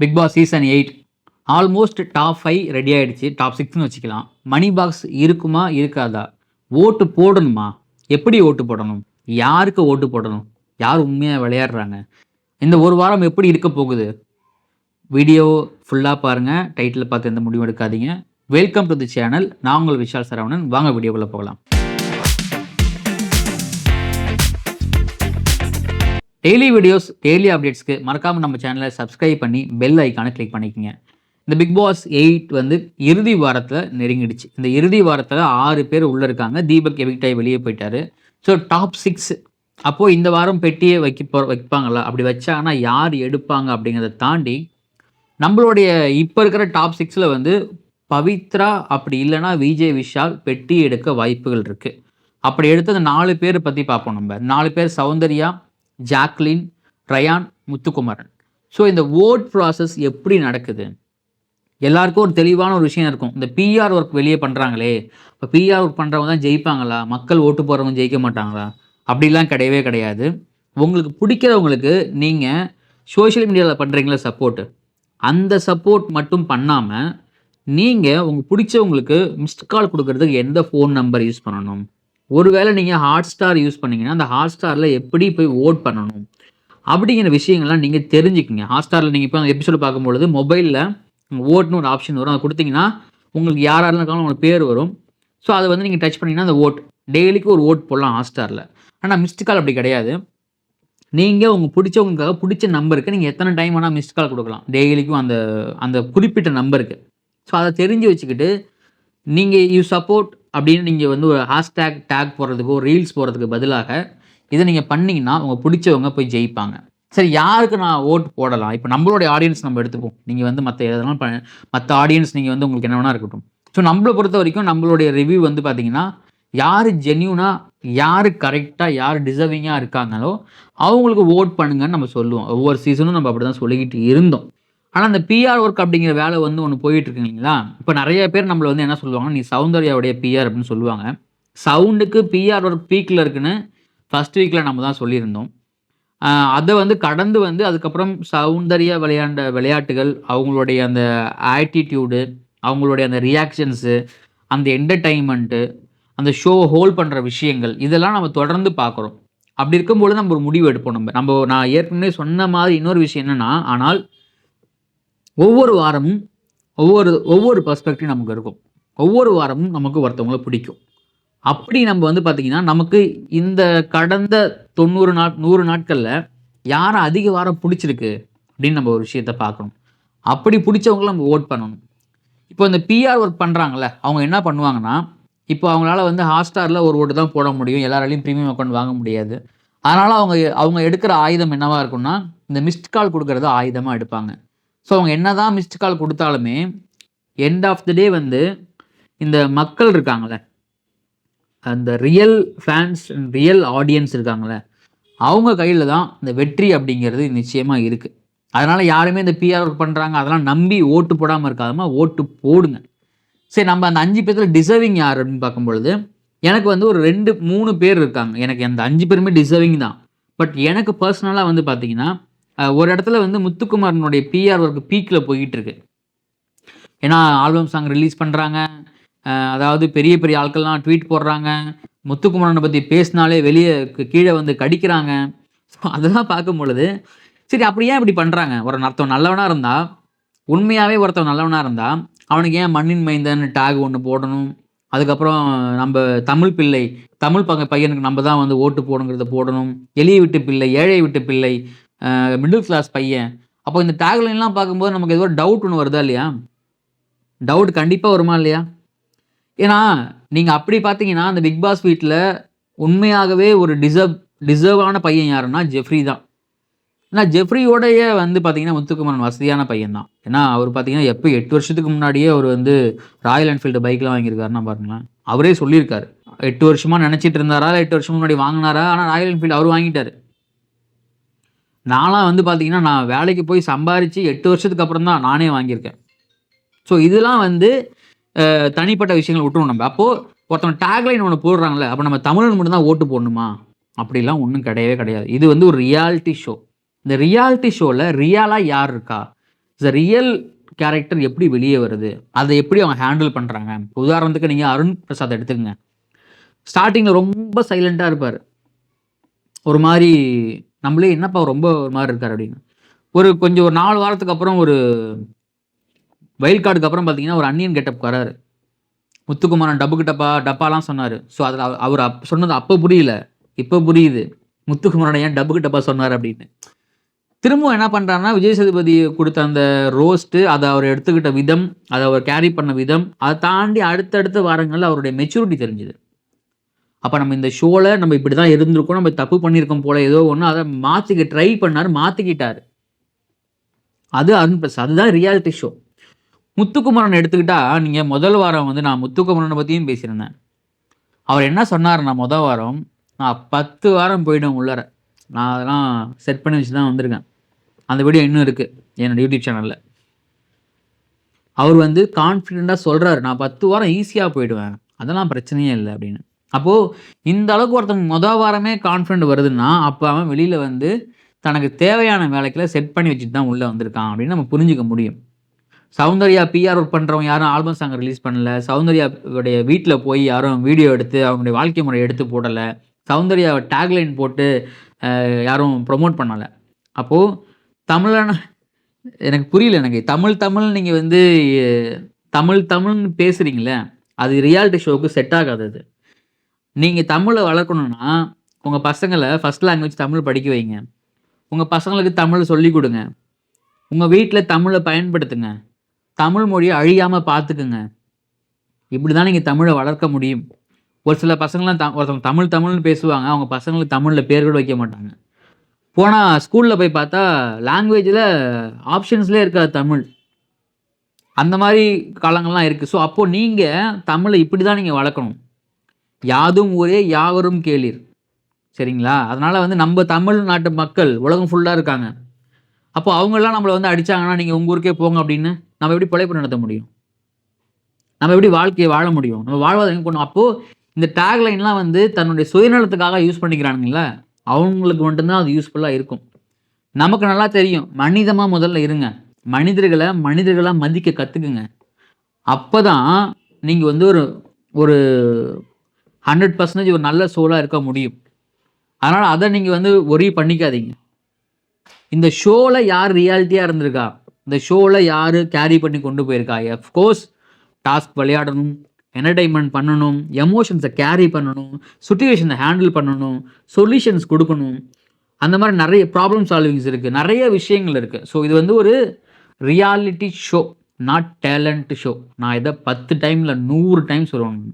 Bigg Boss season eight almost top five ready ஆகிடுச்சு top சிக்ஸ்னு வச்சுக்கலாம். மணி பாக்ஸ் இருக்குமா? இருக்காதா? ஓட்டு போடணுமா? எப்படி ஓட்டு போடணும்? யாருக்கு ஓட்டு போடணும்? யார் உண்மையாக விளையாடுறாங்க? இந்த ஒரு வாரம் எப்படி இருக்க போகுது? வீடியோ ஃபுல்லாக பாருங்கள் டைட்டில் பார்த்து எந்த முடிவும் எடுக்காதீங்க. வெல்கம் டு தி சேனல் நான் உங்கள் விஷால் சரவணன். வாங்க வீடியோக்குள்ளே போகலாம். டெய்லி வீடியோஸ் டெய்லி அப்டேட்ஸ்க்கு மறக்காமல் நம்ம சேனலை சப்ஸ்கிரைப் பண்ணி பெல் ஐக்கானை கிளிக் பண்ணிக்கோங்க. இந்த பிக் பாஸ் எயிட் வந்து இறுதி வாரத்தில் நெருங்கிடுச்சு. இந்த இறுதி வாரத்தில் ஆறு பேர் உள்ளே இருக்காங்க. தீபக் எவிக்டாய் வெளியே போயிட்டாரு. ஸோ டாப் சிக்ஸ் அப்போது இந்த வாரம் பெட்டியை வைக்க போ வைப்பாங்களா? அப்படி வச்சாங்கன்னா யார் எடுப்பாங்க அப்படிங்கிறத தாண்டி நம்மளுடைய இப்போ இருக்கிற டாப் சிக்ஸில் வந்து பவித்ரா அப்படி இல்லைன்னா விஜய் விஷால் பெட்டி எடுக்க வாய்ப்புகள் இருக்குது அப்படி எடுத்த அந்த நாலு பேரை பற்றி பார்ப்போம் நம்ம. நாலு பேர் சௌந்தர்யா ஜாக்லின் ரயான் முத்துக்குமரன். ஸோ இந்த ஓட் ப்ராசஸ் எப்படி நடக்குது? எல்லாருக்கும் ஒரு தெளிவான ஒரு விஷயம் இருக்கும். இந்த பிஆர் ஒர்க் வெளியே பண்ணுறாங்களே இப்போ பிஆர் ஒர்க் பண்ணுறவங்க தான் ஜெயிப்பாங்களா? மக்கள் ஓட்டு போகிறவங்க ஜெயிக்க மாட்டாங்களா? அப்படிலாம் கிடையவே கிடையாது. உங்களுக்கு பிடிக்கிறவங்களுக்கு நீங்கள் சோஷியல் மீடியாவில் பண்ணுறீங்களா சப்போர்ட்டு அந்த சப்போர்ட் மட்டும் பண்ணாமல் நீங்கள் உங்களுக்கு பிடிச்சவங்களுக்கு மிஸ்ட் கால் கொடுக்கறதுக்கு எந்த ஃபோன் நம்பர் யூஸ் பண்ணணும்? ஒருவேளை நீங்கள் ஹாட் ஸ்டார் யூஸ் பண்ணிங்கன்னா அந்த ஹாட் ஸ்டாரில் எப்படி போய் ஓட் பண்ணணும்? அப்படிங்கிற விஷயங்கள்லாம் நீங்கள் தெரிஞ்சுக்கங்க. ஹாட் ஸ்டாரில் நீங்கள் இப்போ அந்த எபிசோடு பார்க்கும்பொழுது மொபைலில் ஓட்னு ஒரு ஆப்ஷன் வரும். அதை கொடுத்தீங்கன்னா உங்களுக்கு யாராக இருந்தாலும் உங்களுக்கு பேர் வரும். ஸோ அதை வந்து நீங்கள் டச் பண்ணிங்கன்னா அந்த ஓட் டெய்லிக்கு ஒரு ஓட் போடலாம் ஹாட் ஸ்டாரில் ஆனால் மிஸ்டு கால் அப்படி கிடையாது. நீங்கள் உங்கள் பிடிச்சவங்களுக்காக பிடிச்ச நம்பருக்கு நீங்கள் எத்தனை டைம் வேணால் மிஸ்ட் கால் கொடுக்கலாம். டெய்லிக்கும் அந்த அந்த குறிப்பிட்ட நம்பருக்கு ஸோ அதை தெரிஞ்சு வச்சுக்கிட்டு நீங்கள் யூ சப்போர்ட் அப்படின்னு நீங்கள் வந்து ஒரு ஹேஷ்டேக் டேக் போடுறதுக்கோ ரீல்ஸ் போடுறதுக்கு பதிலாக இதை நீங்கள் பண்ணிங்கன்னா உங்கள் பிடிச்சவங்க போய் ஜெயிப்பாங்க. சரி யாருக்கு நான் ஓட்டு போடலாம்? இப்போ நம்மளுடைய ஆடியன்ஸ் நம்ம எடுத்துப்போம். நீங்கள் வந்து மற்ற எதனாலும் ப மற்ற ஆடியன்ஸ் நீங்கள் வந்து உங்களுக்கு என்ன வேணா இருக்கட்டும். ஸோ நம்மளை பொறுத்த வரைக்கும் நம்மளுடைய ரிவ்யூ வந்து பார்த்தீங்கன்னா யார் ஜென்யூனாக யார் கரெக்டாக யார் டிசர்விங்காக இருக்காங்களோ அவங்களுக்கு ஓட் பண்ணுங்கன்னு நம்ம சொல்லுவோம். ஒவ்வொரு சீசனும் நம்ம அப்படி தான் சொல்லிக்கிட்டு இருந்தோம். ஆனால் அந்த பிஆர் ஒர்க் அப்படிங்கிற வேலை வந்து ஒன்று போயிட்டுருக்கு இல்லைங்களா? இப்போ நிறைய பேர் நம்மளை வந்து என்ன சொல்லுவாங்கன்னா நீ சௌந்தர்யாவுடைய பிஆர் அப்படின்னு சொல்லுவாங்க. சவுண்டுக்கு பிஆர் ஒர்க் பீக்கில் இருக்குன்னு ஃபஸ்ட் வீக்கில் நம்ம தான் சொல்லியிருந்தோம். அதை வந்து கடந்து வந்து அதுக்கப்புறம் சௌந்தர்யா விளையாண்ட விளையாட்டுகள் அவங்களுடைய அந்த ஆட்டிடியூடு அவங்களுடைய அந்த ரியாக்ஷன்ஸு அந்த என்டர்டைன்மெண்ட்டு அந்த ஷோவை ஹோல்ட் பண்ணுற விஷயங்கள் இதெல்லாம் நம்ம தொடர்ந்து பார்க்குறோம். அப்படி இருக்கும்போது நம்ம ஒரு முடிவு எடுப்போம் நம்ம. நம்ம நான் ஏற்கனவே சொன்ன மாதிரி இன்னொரு விஷயம் என்னென்னா ஆனால் ஒவ்வொரு வாரமும் ஒவ்வொரு ஒவ்வொரு பர்ஸ்பெக்டிவ் நமக்கு இருக்கும். ஒவ்வொரு வாரமும் நமக்கு ஒருத்தவங்கள பிடிக்கும். அப்படி நம்ம வந்து பார்த்திங்கன்னா நமக்கு இந்த கடந்த தொண்ணூறு நாட் நூறு நாட்களில் யாரை அதிக வாரம் பிடிச்சிருக்கு அப்படின்னு நம்ம ஒரு விஷயத்த பார்க்கணும் அப்படி பிடிச்சவங்கள நம்ம ஓட் பண்ணணும். இப்போ இந்த பிஆர் ஒர்க் பண்ணுறாங்கல்ல அவங்க என்ன பண்ணுவாங்கன்னா இப்போ அவங்களால வந்து ஹாட்ஸ்டாரில் ஒரு ஓட்டு தான் போட முடியும். எல்லாராலையும் ப்ரீமியம் அக்கௌண்ட் வாங்க முடியாது. அதனால் அவங்க அவங்க எடுக்கிற ஆயுதம் என்னவாக இருக்கும்னா இந்த மிஸ்ட் கால் கொடுக்குறத ஆயுதமாக எடுப்பாங்க. ஸோ அவங்க என்ன தான் மிஸ்டு கால் கொடுத்தாலுமே எண்ட் ஆஃப் த டே வந்து இந்த மக்கள் இருக்காங்களே அந்த ரியல் ஃபேன்ஸ் ரியல் ஆடியன்ஸ் இருக்காங்களே அவங்க கையில் தான் இந்த வெற்றி அப்படிங்கிறது நிச்சயமாக இருக்குது அதனால் யாருமே இந்த பிஆர் ஒர்க் பண்ணுறாங்க அதெல்லாம் நம்பி ஓட்டு போடாமல் இருக்காதமா ஓட்டு போடுங்க. சரி நம்ம அந்த அஞ்சு பேர்த்தில் டிசர்விங் யார் அப்படின்னு பார்க்கும்பொழுது எனக்கு வந்து ஒரு ரெண்டு மூணு பேர் இருக்காங்க. எனக்கு அந்த அஞ்சு பேருமே டிசர்விங் தான். பட் எனக்கு பர்சனலாக வந்து பார்த்தீங்கன்னா ஒரு இடத்துல வந்து முத்துக்குமாரனுடைய பிஆர் ஒர்க் பீக்கில் போயிட்டு இருக்கு ஏன்னா ஆல்பம் சாங் ரிலீஸ் பண்ணுறாங்க அதாவது பெரிய பெரிய ஆட்கள்லாம் ட்வீட் போடுறாங்க. முத்துக்குமரனை பற்றி பேசினாலே வெளியே கீழே வந்து கடிக்கிறாங்க. ஸோ அதெல்லாம் பார்க்கும் பொழுது சரி அப்படி ஏன் இப்படி பண்ணுறாங்க ஒரு ஒருத்தன் நல்லவனாக இருந்தால் உண்மையாகவே ஒருத்தன் நல்லவனாக இருந்தால் அவனுக்கு ஏன் மண்ணின் மைந்தன் டேக் ஒன்று போடணும்? அதுக்கப்புறம் நம்ம தமிழ் பிள்ளை தமிழ் பங்க பையனுக்கு நம்ம தான் வந்து ஓட்டு போடணுங்கிறத போடணும். எளிய விட்டு பிள்ளை ஏழை விட்டு பிள்ளை மிடில் கிளாஸ் பையன். அப்போ இந்த டேக்லைன்லாம் பார்க்கும்போது நமக்கு ஏதோ டவுட் ஒன்று வருதா இல்லையா? டவுட் கண்டிப்பாக வருமா இல்லையா? ஏன்னா நீங்கள் அப்படி பார்த்தீங்கன்னா அந்த பிக் பாஸ் வீட்டில் உண்மையாகவே ஒரு டிசர்வ் டிசர்வான பையன் யாருன்னா ஜெஃப்ரி தான். ஏன்னா ஜெஃப்ரியோடைய வந்து பார்த்தீங்கன்னா முத்துக்குமரன் வசதியான பையன் தான் ஏன்னா அவர் பார்த்தீங்கன்னா எப்போ எட்டு வருஷத்துக்கு முன்னாடியே அவர் வந்து ராயல் என்ஃபீல்டு பைக்லாம் வாங்கியிருக்காருன்னா பாருங்களேன். அவரே சொல்லியிருக்காரு. எட்டு வருஷமாக நினச்சிட்டு இருந்தாரா எட்டு வருஷம் முன்னாடி வாங்கினாரா? ஆனால் ராயல் என்ஃபீல்டு அவர் வாங்கிட்டார். நான்லாம் வந்து பார்த்தீங்கன்னா நான் வேலைக்கு போய் சம்பாரித்து எட்டு வருஷத்துக்கு அப்புறம் தான் நானே வாங்கியிருக்கேன். ஸோ இதெல்லாம் வந்து தனிப்பட்ட விஷயங்களை விட்டுரும் நம்ம. அப்போது ஒருத்தவங்க டேக்லைன் ஒன்று போடுறாங்களே அப்போ நம்ம தமிழன் மட்டும்தான் ஓட்டு போடணுமா? அப்படிலாம் ஒன்றும் கிடையவே கிடையாது. இது வந்து ஒரு ரியாலிட்டி ஷோ இந்த ரியாலிட்டி ஷோவில் ரியாலாக யார் இருக்கா? த ரியல் கேரக்டர் எப்படி வெளியே வருது? அதை எப்படி அவங்க ஹேண்டில் பண்ணுறாங்க உதாரணத்துக்கு நீங்கள் அருண் பிரசாத் எடுத்துக்கங்க. ஸ்டார்டிங்கில் ரொம்ப சைலண்ட்டாக இருப்பார். ஒரு மாதிரி நம்மளே என்னப்பா ரொம்ப ஒரு மாதிரி இருக்கார் அப்படின்னு. ஒரு கொஞ்சம் ஒரு நாலு வாரத்துக்கு அப்புறம் ஒரு வயல் கார்டுக்கு அப்புறம் பார்த்தீங்கன்னா ஒரு அன்னியன் கெட்டப் வராரு. முத்துக்குமாரன் டப்புக்கு டப்பா டப்பாலாம் சொன்னார். ஸோ அதில் அவர் அப் சொன்னது அப்போ புரியல. இப்போ புரியுது. முத்துக்குமாரன் ஏன் டப்புக்கு டப்பா சொன்னார் அப்படின்னு. திரும்பவும் என்ன பண்ணுறாருன்னா விஜய் சேதுபதி கொடுத்த அந்த ரோஸ்ட்டு அதை அவர் எடுத்துக்கிட்ட விதம் அதை அவர் கேரி பண்ண விதம் அதை தாண்டி அடுத்தடுத்த வாரங்களில் அவருடைய மெச்சூரிட்டி தெரிஞ்சுது. அப்போ நம்ம இந்த ஷோவில் நம்ம இப்படி தான் இருந்திருக்கோம் நம்ம தப்பு பண்ணியிருக்கோம் போல ஏதோ ஒன்று அதை மாற்றிக்க ட்ரை பண்ணார் மாற்றிக்கிட்டார் அது அருண் பிரசாத். அதுதான் ரியாலிட்டி ஷோ முத்துக்குமரன் எடுத்துக்கிட்டால் நீங்கள் முதல் வாரம் வந்து நான் முத்துக்குமரனை பற்றியும் பேசியிருந்தேன். அவர் என்ன சொன்னார் நான் முதல் வாரம் நான் பத்து வாரம் போயிடும் உள்ளார. நான் அதெல்லாம் செட் பண்ணி வச்சு தான் வந்திருக்கேன். அந்த வீடியோ இன்னும் இருக்குது என்னோட யூடியூப் சேனலில் அவர் வந்து கான்ஃபிடெண்ட்டாக சொல்கிறாரு நான் பத்து வாரம் ஈஸியாக போயிடுவேன். அதெல்லாம் பிரச்சனையே இல்லை அப்படின்னு. அப்போது இந்த அளவுக்கு ஒருத்தன் மொதல் வாரமே கான்ஃபிடென்ட் வருதுன்னா அப்போ அவன் வெளியில் வந்து தனக்கு தேவையான வேலைக்கில் செட் பண்ணி வச்சுட்டு தான் உள்ளே வந்திருக்கான் அப்படின்னு நம்ம புரிஞ்சுக்க முடியும். சௌந்தர்யா பிஆர் ஒர்க் பண்ணுறவங்க யாரும் ஆல்பம் சாங் ரிலீஸ் பண்ணல. சௌந்தர்யாவுடைய வீட்டில் போய் யாரும் வீடியோ எடுத்து அவங்களுடைய வாழ்க்கை முறை எடுத்து போடலை. சௌந்தர்யாவை டேக்லைன் போட்டு யாரும் ப்ரொமோட் பண்ணலை. அப்போது தமிழன எனக்கு புரியல எனக்கு. தமிழ் தமிழ் நீங்கள் வந்து தமிழ் தமிழ்னு பேசுகிறீங்களே அது ரியாலிட்டி ஷோவுக்கு செட் ஆகாது அது. நீங்கள் தமிழை வளர்க்கணுன்னா உங்கள் பசங்களை ஃபஸ்ட் லாங்குவேஜ் தமிழ் படிக்க வைங்க. உங்கள் பசங்களுக்கு தமிழ் சொல்லிக் கொடுங்க. உங்கள் வீட்டில் தமிழை பயன்படுத்துங்க. தமிழ் மொழியை அழியாமல் பார்த்துக்குங்க இப்படி தான் நீங்கள் தமிழை வளர்க்க முடியும். ஒரு சில பசங்களாம் த ஒருத்தவங்க தமிழ் தமிழ்னு பேசுவாங்க. அவங்க பசங்களுக்கு தமிழில் பேர் கூட வைக்க மாட்டாங்க. போனால் ஸ்கூலில் போய் பார்த்தா லாங்குவேஜில் ஆப்ஷன்ஸ்லேயே இருக்காது தமிழ். அந்த மாதிரி காலங்கள்லாம் இருக்குது ஸோ அப்போது நீங்கள் தமிழை இப்படி தான் நீங்கள் வளர்க்கணும். யாதும் ஊரே யாவரும் கேளீர். சரிங்களா? அதனால் வந்து நம்ம தமிழ்நாட்டு மக்கள் உலகம் ஃபுல்லாக இருக்காங்க. அப்போ அவங்களாம் நம்மளை வந்து அடித்தாங்கன்னா நீங்கள் உங்கள் ஊருக்கே போங்க அப்படின்னு நம்ம எப்படி பிழைப்பு நடத்த முடியும்? நம்ம எப்படி வாழ்க்கையை வாழ முடியும்? நம்ம வாழ்வாத எங்கே போகணும் அப்போது இந்த டேக்லைன்லாம் வந்து தன்னுடைய சுயநலத்துக்காக யூஸ் பண்ணிக்கிறானுங்களே? அவங்களுக்கு மட்டும்தான் அது யூஸ்ஃபுல்லாக இருக்கும். நமக்கு நல்லா தெரியும். மனிதமாக முதல்ல இருங்க. மனிதர்களை மனிதர்களாக மதிக்க கற்றுக்குங்க அப்போ தான் நீங்கள் வந்து ஒரு ஒரு ஹண்ட்ரட் பர்சன்டேஜ் ஒரு நல்ல சோலாக இருக்க முடியும். அதனால் அதை நீங்கள் வந்து ஒரே பண்ணிக்காதீங்க. இந்த ஷோவில் யார் ரியாலிட்டியாக இருந்திருக்கா? இந்த ஷோவில் யார் கேரி பண்ணி கொண்டு போயிருக்கா? கோர்ஸ் டாஸ்க் விளையாடணும் என்டர்டைன்மெண்ட் பண்ணணும் எமோஷன்ஸை கேரி பண்ணணும் சுச்சுவேஷனை ஹேண்டில் பண்ணணும் சொல்யூஷன்ஸ் கொடுக்கணும். அந்த மாதிரி நிறைய ப்ராப்ளம் சால்விங்ஸ் இருக்குது நிறைய விஷயங்கள் இருக்குது ஸோ இது வந்து ஒரு reality show not talent show நான் இதை பத்து டைமில் நூறு டைம் சொல்லணும்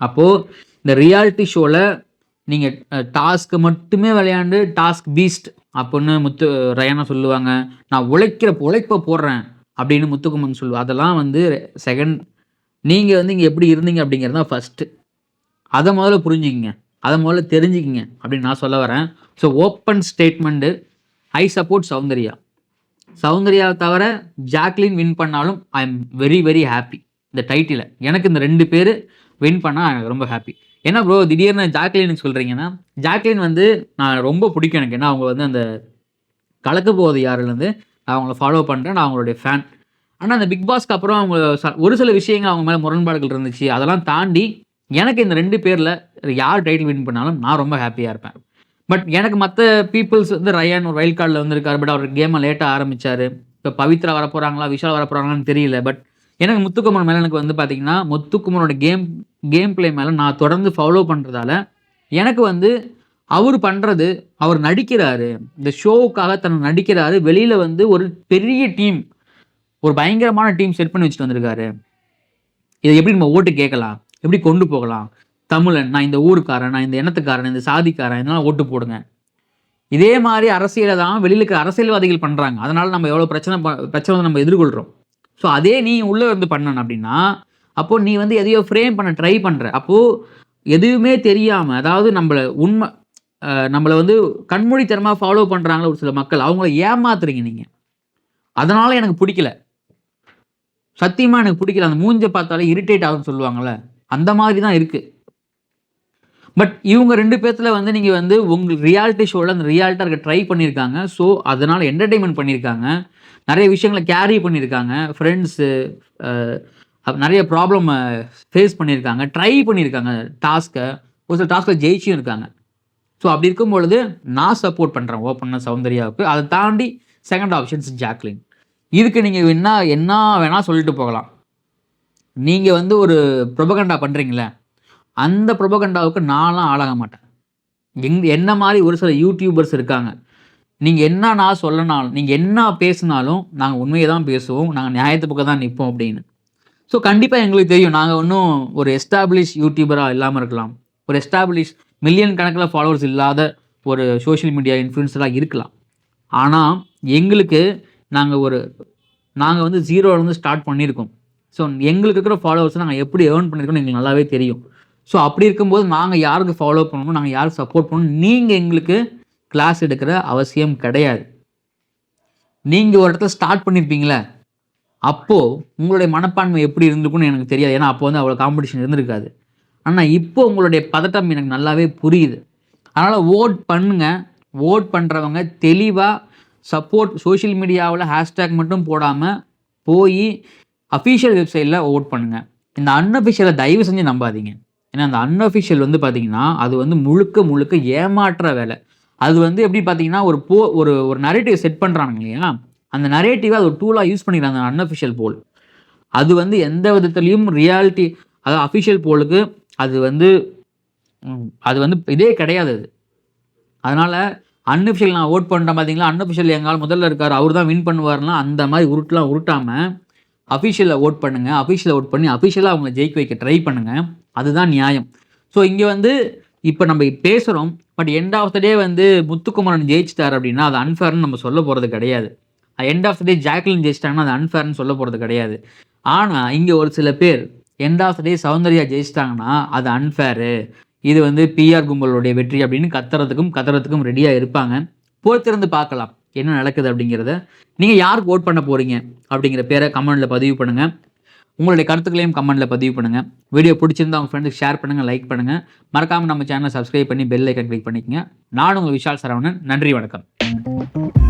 அப்போது இந்த ரியாலிட்டி ஷோவில் நீங்கள் டாஸ்க்கு மட்டுமே விளையாண்டு டாஸ்க் பீஸ்ட் அப்படின்னு முத்து ரயானா சொல்லுவாங்க. நான் உழைக்கிற உழைப்பை போடுறேன் அப்படின்னு முத்துக்குமன் சொல்லுவாள் அதெல்லாம் வந்து செகண்ட் நீங்கள் வந்து இங்கே எப்படி இருந்தீங்க அப்படிங்கிறது தான் ஃபஸ்ட்டு அதை முதல்ல புரிஞ்சுக்கிங்க. அதை முதல்ல தெரிஞ்சுக்கிங்க அப்படின்னு நான் சொல்ல வரேன். So open statement I support Soundarya. சௌந்தர்யாவை தவிர ஜாக்லின் வின் பண்ணாலும் I am very very happy இந்த டைட்டில் எனக்கு இந்த ரெண்டு பேர் வின் பண்ணால் எனக்கு ரொம்ப ஹாப்பி ஏன்னா ப்ரோ திடீர்னு ஜாக்லினுக்கு சொல்கிறீங்கன்னா ஜாக்லின் வந்து நான் ரொம்ப பிடிக்கும் எனக்கு. ஏன்னா அவங்க வந்து அந்த கலக்க போகுது யாருலேருந்து நான் அவங்கள ஃபாலோ பண்ணுறேன் நான் அவங்களுடைய ஃபேன் ஆனால் அந்த பிக் பாஸ்க்கு அப்புறம் அவங்க ச- ஒரு சில விஷயங்கள் அவங்க மேலே முரண்பாடுகள் இருந்துச்சு. அதெல்லாம் தாண்டி எனக்கு இந்த ரெண்டு பேரில் யார் டைட்டில் வின் பண்ணாலும் நான் ரொம்ப ஹாப்பியாக இருப்பேன். பட் எனக்கு மற்ற பீப்புள்ஸ் வந்து ரயான் ஒரு வைல்ட் கார்டில் வந்திருக்காரு. பட் அவர் கேமை லேட்டாக ஆரம்பித்தார் இப்போ பவித்ரா வர போகிறாங்களா விஷால் வரப்போகிறாங்களான்னு தெரியல. பட் எனக்கு முத்துக்குமரன் மேலே எனக்கு வந்து பார்த்தீங்கன்னா முத்துக்குமரோட கேம் கேம் பிளே மேலே நான் தொடர்ந்து ஃபாலோ பண்ணுறதால எனக்கு வந்து அவர் பண்ணுறது அவர் நடிக்கிறாரு. இந்த ஷோவுக்காக தன்னை நடிக்கிறாரு. வெளியில் வந்து ஒரு பெரிய டீம் ஒரு பயங்கரமான டீம் செட் பண்ணி வச்சுட்டு வந்திருக்காரு. இதை எப்படி நம்ம ஓட்டு கேட்கலாம்? எப்படி கொண்டு போகலாம்? தமிழன் நான் இந்த ஊருக்காரன் நான் இந்த இனத்துக்காரன் இந்த சாதிக்காரன் இதெல்லாம் ஓட்டு போடுங்க. இதே மாதிரி அரசியலை தான் வெளியிலுக்கு அரசியல்வாதிகள் பண்ணுறாங்க அதனால் நம்ம எவ்வளோ பிரச்சனை ப- பிரச்சனை வந்து நம்ம எதிர்கொள்கிறோம் ஸோ அதே நீ உள்ளே வந்து பண்ணணும் அப்படின்னா அப்போ நீ வந்து எதையோ ஃப்ரேம் பண்ண ட்ரை பண்ணுற அப்போது எதுவுமே தெரியாமல் அதாவது நம்மளை உண்மை நம்மளை வந்து கண்மொழித்தனமாக ஃபாலோ பண்ணுறாங்களே ஒரு சில மக்கள் அவங்கள ஏமாத்துறீங்க நீங்கள் அதனால் எனக்கு பிடிக்கல. சத்தியமாக எனக்கு பிடிக்கல. அந்த மூஞ்ச பார்த்தாலே இரிட்டேட் ஆகும்னு சொல்லுவாங்கள்ல அந்த மாதிரி தான் இருக்குது பட் இவங்க ரெண்டு பேர்த்தில் வந்து நீங்கள் வந்து உங்கள் ரியாலிட்டி ஷோவில் அந்த ரியாலிட்டாக இருக்க ட்ரை பண்ணியிருக்காங்க ஸோ அதனால் என்டர்டெயின்மெண்ட் பண்ணியிருக்காங்க நிறைய விஷயங்களை கேரி பண்ணியிருக்காங்க ஃப்ரெண்ட்ஸு நிறைய ப்ராப்ளம் ஃபேஸ் பண்ணியிருக்காங்க ட்ரை பண்ணியிருக்காங்க டாஸ்க்கை ஒரு சில டாஸ்க்கில் ஜெயிச்சும் இருக்காங்க. ஸோ அப்படி இருக்கும் பொழுது நான் சப்போர்ட் பண்ணுறேன் ஓப்பனாக சௌந்தர்யாவுக்கு. அதை தாண்டி செகண்ட் ஆப்ஷன்ஸ் ஜாக்லின் இதுக்கு நீங்கள் என்ன என்ன வேணால் சொல்லிட்டு போகலாம். நீங்கள் வந்து ஒரு ப்ரொபகண்டா பண்ணுறீங்களே அந்த ப்ரொபகண்டாவுக்கு நான்லாம் ஆளாக மாட்டேன். எங் என்ன மாதிரி ஒரு சில யூடியூபர்ஸ் இருக்காங்க. நீங்கள் என்ன நான் சொல்லனாலும் நீங்கள் என்ன பேசினாலும் நாங்கள் உண்மையை தான் பேசுவோம் நாங்கள் நியாயத்து பக்கம் தான் நிற்போம் அப்படின்னு. ஸோ கண்டிப்பாக எங்களுக்கு தெரியும் நாங்கள் ஒன்றும் ஒரு எஸ்டாப்ளிஷ் யூடியூபராக இல்லாமல் இருக்கலாம். ஒரு எஸ்டாப்ளிஷ் மில்லியன் கணக்கில் ஃபாலோவர்ஸ் இல்லாத ஒரு சோஷியல் மீடியா இன்ஃப்ளூன்சராக இருக்கலாம். ஆனால் எங்களுக்கு நாங்கள் ஒரு நாங்கள் வந்து ஜீரோலேருந்து ஸ்டார்ட் பண்ணியிருக்கோம். ஸோ எங்களுக்கு இருக்கிற ஃபாலோவர்ஸ் நாங்கள் எப்படி ஏர்ன் பண்ணியிருக்கோம்னு எங்களுக்கு நல்லாவே தெரியும். ஸோ அப்படி இருக்கும்போது நாங்கள் யாருக்கு ஃபாலோ பண்ணணும் நாங்கள் யாருக்கு சப்போர்ட் பண்ணணும் நீங்கள் எங்களுக்கு கிளாஸ் எடுக்கிற அவசியம் கிடையாது. நீங்கள் ஒரு இடத்துல ஸ்டார்ட் பண்ணியிருப்பீங்களே அப்போது உங்களுடைய மனப்பான்மை எப்படி இருந்திருக்கும்னு எனக்கு தெரியாது. ஏன்னா அப்போ வந்து அவ்வளோ காம்படிஷன் இருந்திருக்காது. ஆனால் இப்போ உங்களுடைய பதட்டம் எனக்கு நல்லாவே புரியுது. அதனால் ஓட் பண்ணுங்க. ஓட் பண்ணுறவங்க தெளிவாக சப்போர்ட் சோஷியல் மீடியாவில் ஹேஷ்டேக் மட்டும் போடாமல் போய் அஃபீஷியல் வெப்சைட்டில் ஓட் பண்ணுங்கள் இந்த அன்அஃபிஷியலை தயவு செஞ்சு நம்பாதீங்க. ஏன்னா அந்த அன்அஃபிஷியல் வந்து பார்த்தீங்கன்னா அது வந்து முழுக்க முழுக்க ஏமாற்ற வேலை. அது வந்து எப்படி பார்த்தீங்கன்னா ஒரு போ ஒரு ஒரு நரேட்டிவ் செட் பண்ணுறாங்க இல்லையா? அந்த நரேட்டிவை அது ஒரு டூலாக யூஸ் பண்ணிக்கிறாங்க அந்த அன்அஃபிஷியல் போல் அது வந்து எந்த விதத்துலேயும் ரியாலிட்டி அதாவது அஃபிஷியல் போலுக்கு அது வந்து அது வந்து இதே கிடையாது அது. அதனால் அன்அஃபிஷியல் நான் ஓட் பண்ணுறேன் பார்த்தீங்களா அன்அஃபிஷியல் எங்கால் முதல்ல இருக்கார் அவர் தான் வின் பண்ணுவார்னா அந்த மாதிரி உருட்டலாம் உருட்டாமல் அஃபிஷியலில் ஓட் பண்ணுங்கள் அஃபிஷியலில் ஓட் பண்ணி அஃபிஷியலாக அவங்கள ஜெயிக்க வைக்க ட்ரை பண்ணுங்கள் அதுதான் நியாயம். ஸோ இங்கே வந்து இப்போ நம்ம பேசுகிறோம் but end of the day வந்து முத்துக்குமரன் ஜெயிச்சிட்டார் அப்படின்னா அது அன்ஃபேர்னு நம்ம சொல்ல போகிறது கிடையாது. End of the day Jacqueline ஜெயிச்சிட்டாங்கன்னா அது அன்ஃபேர்னு சொல்ல போகிறது கிடையாது. ஆனால் இங்கே ஒரு சில பேர் end of the day Soundarya ஜெயிச்சிட்டாங்கன்னா அது அன்ஃபேரு இது வந்து பிஆர் கும்பலுடைய வெற்றி அப்படின்னு கத்துறதுக்கும் கத்துறதுக்கும் ரெடியாக இருப்பாங்க. பொறுத்திருந்து பார்க்கலாம் என்ன நடக்குது அப்படிங்கிறத. நீங்கள் யாருக்கு ஓட் பண்ண போகிறீங்க அப்படிங்கிற பேரை கமெண்ட்டில் பதிவு பண்ணுங்கள் உங்களுடைய கருத்துக்களையும் கமெண்ட்டில் பதிவு பண்ணுங்கள் வீடியோ பிடிச்சிருந்தா உங்கள் ஃப்ரெண்டுக்கு ஷேர் பண்ணுங்கள் லைக் பண்ணுங்கள் மறக்காமல் நம்ம சேனலை சப்ஸ்கிரைப் பண்ணி பெல் ஐக்கன் கிளிக் பண்ணிக்கங்க. நான் உங்கள் விஷால் சரவணன். நன்றி வணக்கம்.